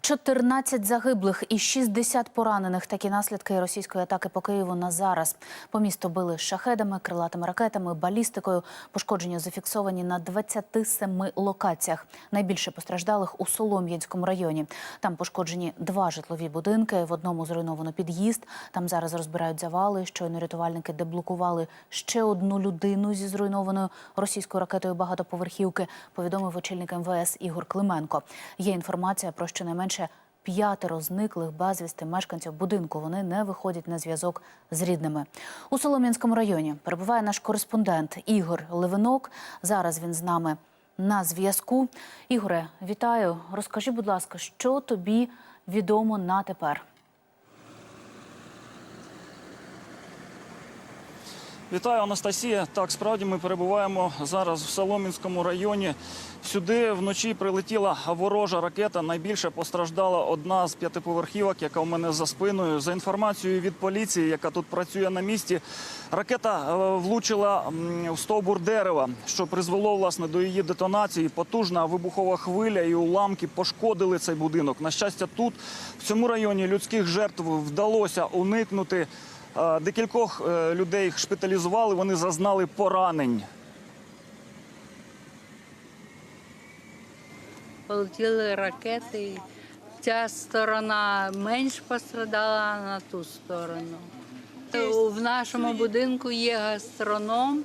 14 загиблих і 60 поранених. Такі наслідки російської атаки по Києву на зараз. По місту били шахедами, крилатими ракетами, балістикою. Пошкодження зафіксовані на 27 локаціях. Найбільше постраждалих у Солом'янському районі. Там пошкоджені два житлові будинки. В одному зруйновано під'їзд. Там зараз розбирають завали. Щойно рятувальники деблокували ще одну людину зі зруйнованою російською ракетою багатоповерхівки. Повідомив очільник МВС Ігор Клименко. Є інформація про щонайменше п'ятеро зниклих безвісти мешканців будинку. Вони не виходять на зв'язок з рідними. У Солом'янському районі перебуває наш кореспондент Ігор Левинок. Зараз він з нами на зв'язку. Ігоре, вітаю. Розкажи, будь ласка, що тобі відомо на тепер? Вітаю, Анастасія. Так, справді ми перебуваємо зараз в Соломінському районі. Сюди вночі прилетіла ворожа ракета. Найбільше постраждала одна з п'ятиповерхівок, яка у мене за спиною. За інформацією від поліції, яка тут працює на місці, ракета е, влучила в стовбур дерева, що призвело власне до її детонації. Потужна вибухова хвиля і уламки пошкодили цей будинок. На щастя, тут в цьому районі людських жертв вдалося уникнути. Е, Декількох е, людей шпиталізували, вони зазнали поранень. Полетіли ракети. Ця сторона менш пострадала на ту сторону. В нашому будинку є гастроном,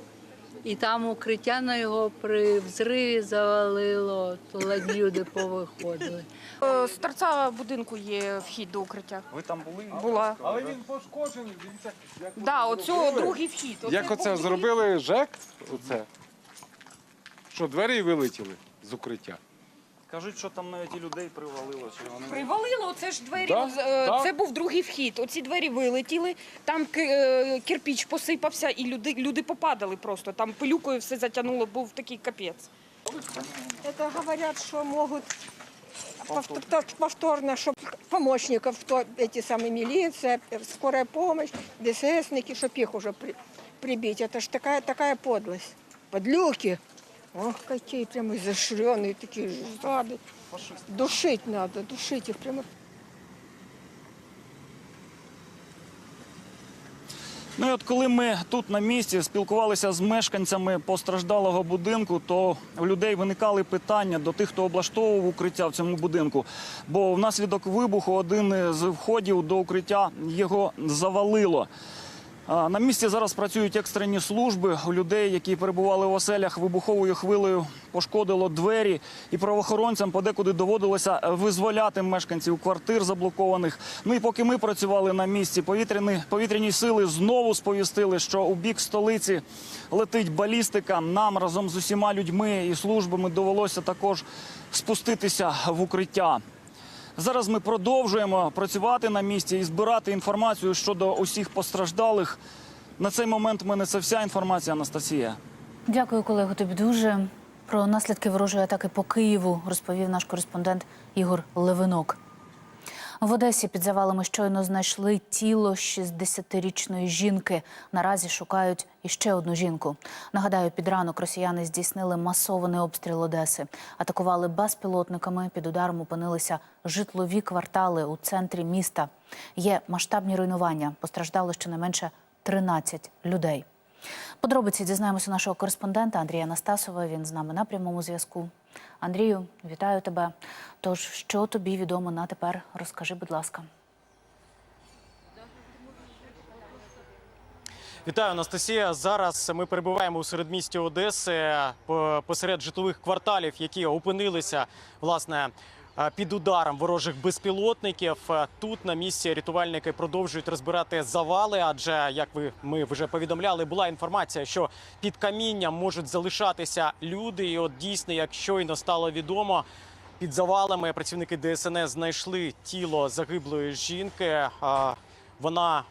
і там укриття на його при взриві завалило, то ледь люди повиходили. Е, З торця будинку є вхід до укриття. Ви там були? Була. Але він пошкоджений. Дивіться, як Да, оцю другий вхід. як оце зробили ЖЕК? Оце. Що двері вилетіли з укриття? Кажуть, що там навіть і людей привалило. Чи вони... Привалило, оце ж двері. Да, от, е, да. Це був другий вхід. Оці двері вилетіли, там ки- е, кирпіч посипався, і люди, люди попадали просто. Там пилюкою все затягнуло, був такий капець. Это говорят, что могут повтор- повторно, чтобы помощников, кто эти самые милиция, скорая помощь, ДССники, чтобы их уже при- прибить. Это ж такая, такая подлость. Подлюки. Ох, какие прямо изощренные такие жады. Душить надо, душить их прямо. Ну і от коли ми тут на місці спілкувалися з мешканцями постраждалого будинку, то у людей виникали питання до тих, хто облаштовував укриття в цьому будинку. Бо внаслідок вибуху один з входів до укриття його завалило. На місці зараз працюють екстрені служби. У людей, які перебували в оселях, вибуховою хвилею пошкодило двері, і правоохоронцям подекуди доводилося визволяти мешканців квартир заблокованих. Ну і поки ми працювали на місці, повітряні, повітряні сили знову сповістили, що у бік столиці летить балістика. Нам разом з усіма людьми і службами довелося також спуститися в укриття. Зараз ми продовжуємо працювати на місці і збирати інформацію щодо усіх постраждалих. На цей момент в мене це вся інформація, Анастасія. Дякую, колего. Тобі дуже про наслідки ворожої атаки по Києву розповів наш кореспондент Ігор Левинок. В Одесі під завалами щойно знайшли тіло 60-річної жінки. Наразі шукають іще одну жінку. Нагадаю, під ранок росіяни здійснили масований обстріл Одеси. Атакували безпілотниками. Під ударом опинилися житлові квартали у центрі міста. Є масштабні руйнування. Постраждало щонайменше 13 людей. Подробиці дізнаємося нашого кореспондента Андрія Настасова. Він з нами на прямому зв'язку. Андрію, вітаю тебе. Тож, що тобі відомо на тепер? Розкажи, будь ласка. Вітаю, Анастасія. Зараз ми перебуваємо у середмісті Одеси посеред житлових кварталів, які опинилися власне під ударом ворожих безпілотників. Тут на місці рятувальники продовжують розбирати завали, адже як ви ми вже повідомляли, була інформація, що під камінням можуть залишатися люди. І от дійсно, як щойно стало відомо. Під завалами працівники ДСНС знайшли тіло загиблої жінки. Вона,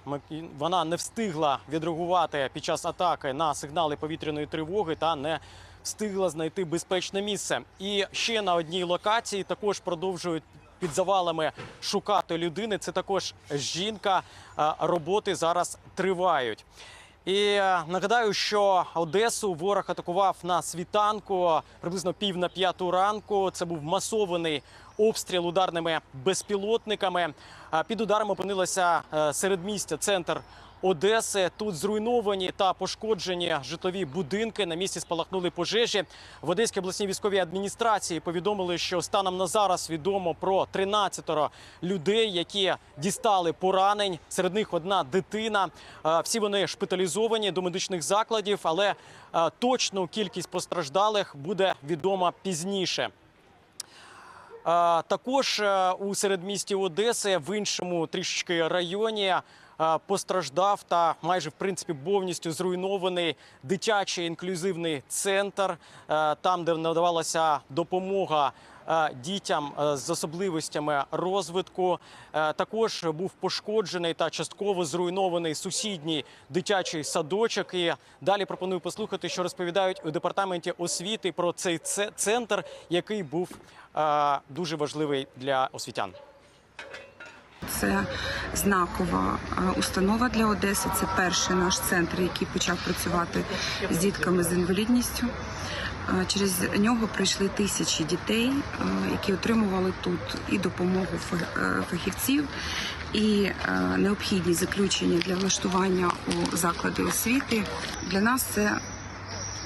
вона не встигла відреагувати під час атаки на сигнали повітряної тривоги та не встигла знайти безпечне місце. І ще на одній локації також продовжують під завалами шукати людини. Це також жінка. Роботи зараз тривають. І нагадаю, що Одесу ворог атакував на світанку приблизно пів на п'яту ранку. Це був масований обстріл ударними безпілотниками. Під ударом опинилася е, середмістя, центр Одеси. Тут зруйновані та пошкоджені житлові будинки. На місці спалахнули пожежі. В Одеській обласній військовій адміністрації повідомили, що станом на зараз відомо про 13 людей, які дістали поранень. Серед них одна дитина. Е, Всі вони шпиталізовані до медичних закладів, але е, точну кількість постраждалих буде відома пізніше. Також е, у середмісті Одеси в іншому трішечки районі постраждав та майже в принципі повністю зруйнований дитячий інклюзивний центр, е, там, де надавалася допомога. е, Дітям е, з особливостями розвитку Е, також був пошкоджений та частково зруйнований сусідній дитячий садочок. І далі пропоную послухати, що розповідають у департаменті освіти про цей центр, який був е, дуже важливий для освітян. Це знакова е, установа для Одеси. Це перший наш центр, який почав працювати з дітками з інвалідністю. Е, Через нього прийшли тисячі дітей, е, які отримували тут і допомогу фахівців, і необхідні заключення для влаштування у заклади освіти. Для нас це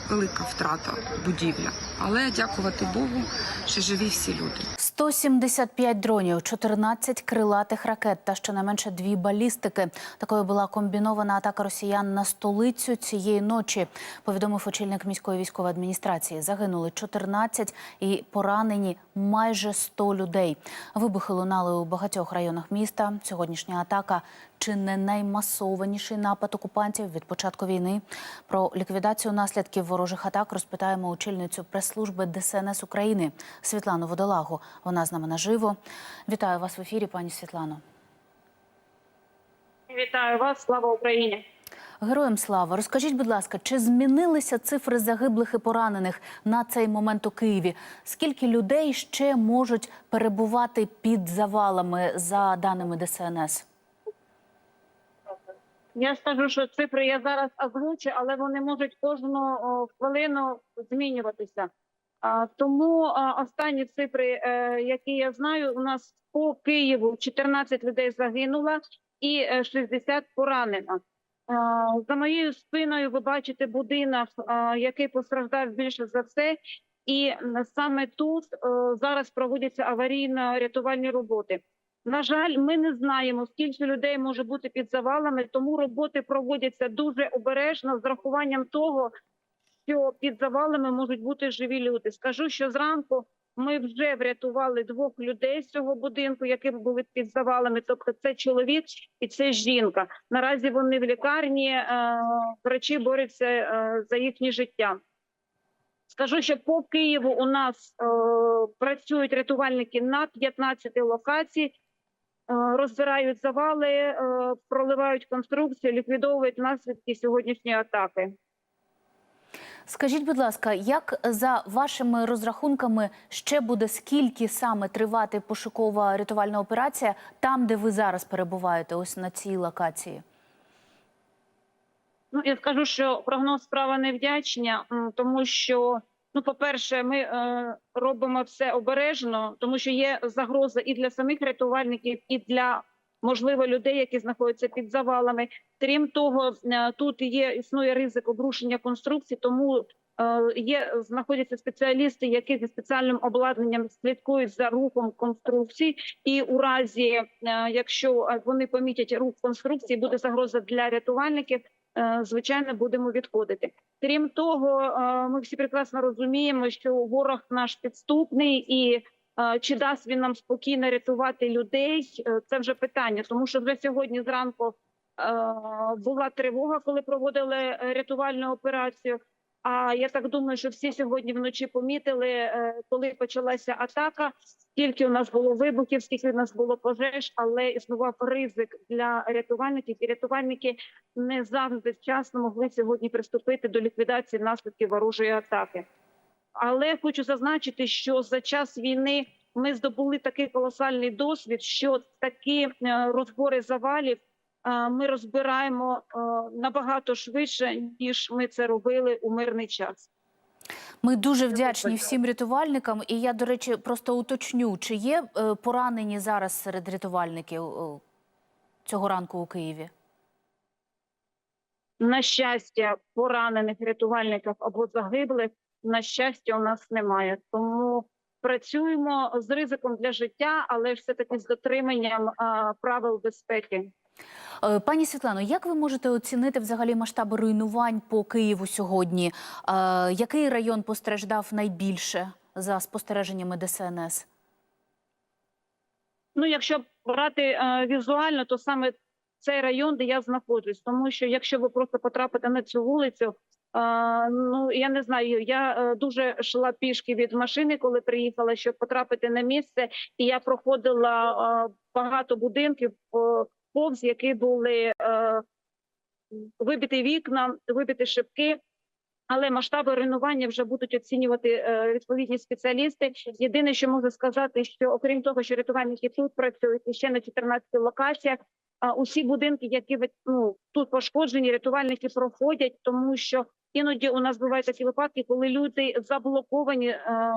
велика втрата будівля. Але дякувати Богу, що живі всі люди. 175 дронів, 14 крилатих ракет та щонайменше дві балістики. Такою була комбінована атака росіян на столицю цієї ночі. Повідомив очільник міської військової адміністрації. Загинули 14 і поранені майже 100 людей. Вибухи лунали у багатьох районах міста. Сьогоднішня атака чи не наймасованіший напад окупантів від початку війни. Про ліквідацію наслідків ворожих атак розпитаємо очільницю прес-служби ДСНС України Світлану Водолагу. Вона з нами наживо. Вітаю вас в ефірі, пані Світлано. Вітаю вас, слава Україні. Героям слава. Розкажіть, будь ласка, чи змінилися цифри загиблих і поранених на цей момент у Києві? Скільки людей ще можуть перебувати під завалами за даними ДСНС? Я скажу, що цифри я зараз озвучу, але вони можуть кожну хвилину змінюватися. Тому останні цифри, е, які я знаю, у нас по Києву 14 людей загинуло і е, 60 поранено. За моєю спиною ви бачите будинок, який постраждав більше за все. І саме тут е, зараз проводяться аварійно-рятувальні роботи. На жаль, ми не знаємо, скільки людей може бути під завалами, тому роботи проводяться дуже обережно з врахуванням того, що під завалами можуть бути живі люди. Скажу, що зранку ми вже врятували двох людей з цього будинку, які були під завалами. Тобто, це чоловік і це жінка. Наразі вони в лікарні, е, врачі борються е, за їхнє життя. Скажу, що по Києву у нас е, працюють рятувальники на 15 локацій. Е, розбирають завали, е, проливають конструкцію, ліквідовують наслідки сьогоднішньої атаки. Скажіть, будь ласка, як за вашими розрахунками ще буде скільки саме тривати пошукова рятувальна операція там, де ви зараз перебуваєте, ось на цій локації? Ну я скажу, що прогноз справа невдячна, м, тому що, ну, по-перше, ми е, робимо все обережно, тому що є загроза і для самих рятувальників, і для можливо людей, які знаходяться під завалами. Крім того, е, тут є існує ризик обрушення конструкцій, тому е, є знаходяться спеціалісти, які зі спеціальним обладнанням слідкують за рухом конструкцій. І у разі, е, якщо вони помітять рух конструкції, буде загроза для рятувальників. Звичайно, будемо відходити. Крім того, ми всі прекрасно розуміємо, що ворог наш підступний, і чи дасть він нам спокійно рятувати людей, е, це вже питання, тому що вже сьогодні зранку е, була тривога, коли проводили е, рятувальну операцію. А я так думаю, що всі сьогодні вночі помітили, коли почалася атака. Скільки у нас було вибухів, скільки у нас було пожеж, але існував ризик для рятувальників, і рятувальники не завжди вчасно могли сьогодні приступити до ліквідації наслідків ворожої атаки. Але хочу зазначити, що за час війни ми здобули такий колосальний досвід, що такі е, розбори завалів е, ми розбираємо е, набагато швидше, ніж ми це робили у мирний час. Ми дуже вдячні всім рятувальникам. І я, до речі, просто уточню, чи є поранені зараз серед рятувальників цього ранку у Києві? На щастя, поранених рятувальників або загиблих, на щастя, у нас немає. Тому працюємо з ризиком для життя, але все-таки з дотриманням правил безпеки. Е, Пані Світлано, як ви можете оцінити взагалі масштаби руйнувань по Києву сьогодні? Е, Який район постраждав найбільше за спостереженнями ДСНС? Ну, якщо брати е, візуально, то саме цей район, де я знаходжусь, тому що якщо ви просто потрапите на цю вулицю, ну я не знаю, я е, дуже йшла пішки від машини, коли приїхала, щоб потрапити на місце, і я проходила багато будинків, повз які були е, вибиті вікна, вибиті шибки. Але масштаби руйнування вже будуть оцінювати е, відповідні спеціалісти. Єдине, що можу сказати, що окрім того, що рятувальники тут працюють ще на 14 локаціях, усі будинки, які ну, тут пошкоджені, рятувальники проходять, тому що іноді у нас бувають такі випадки, коли люди заблоковані. е,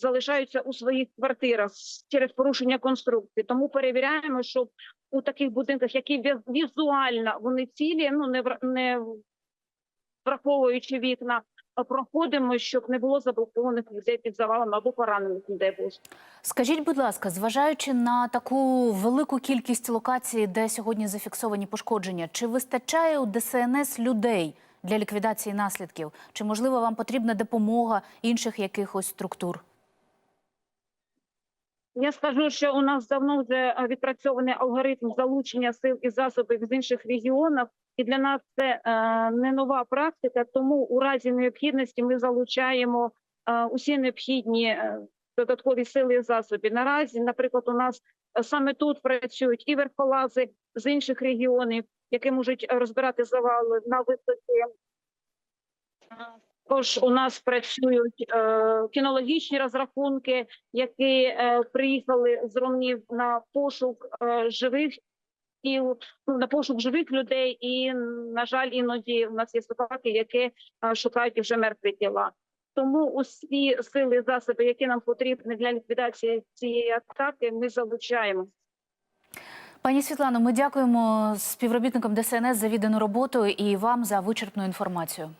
Залишаються у своїх квартирах через порушення конструкції. Тому перевіряємо, щоб у таких будинках, які візуально вони цілі, ну не не враховуючи вікна, проходимо, щоб не було заблокованих людей під завалами або поранених людей. було. Скажіть, будь ласка, зважаючи на таку велику кількість локацій, де сьогодні зафіксовані пошкодження, чи вистачає у ДСНС людей для ліквідації наслідків? Чи можливо вам потрібна допомога інших якихось структур? Я скажу, що у нас давно вже відпрацьований алгоритм залучення сил і засобів з інших регіонів, і для нас це е, не нова практика. Тому у разі необхідності ми залучаємо е, усі необхідні е, додаткові сили і засоби. Наразі, наприклад, у нас саме тут працюють і верхолази з інших регіонів, які можуть розбирати завали на висоті. Також у нас працюють е, кінологічні розрахунки, які е, приїхали з ромнів на пошук е, живих і ну, на пошук живих людей. І на жаль, іноді у нас є собаки, які е, шукають вже мертві тіла. Тому усі сили і засоби, які нам потрібні для ліквідації цієї атаки, ми залучаємо. Пані Світлано, ми дякуємо співробітникам ДСНС за віддану роботу і вам за вичерпну інформацію.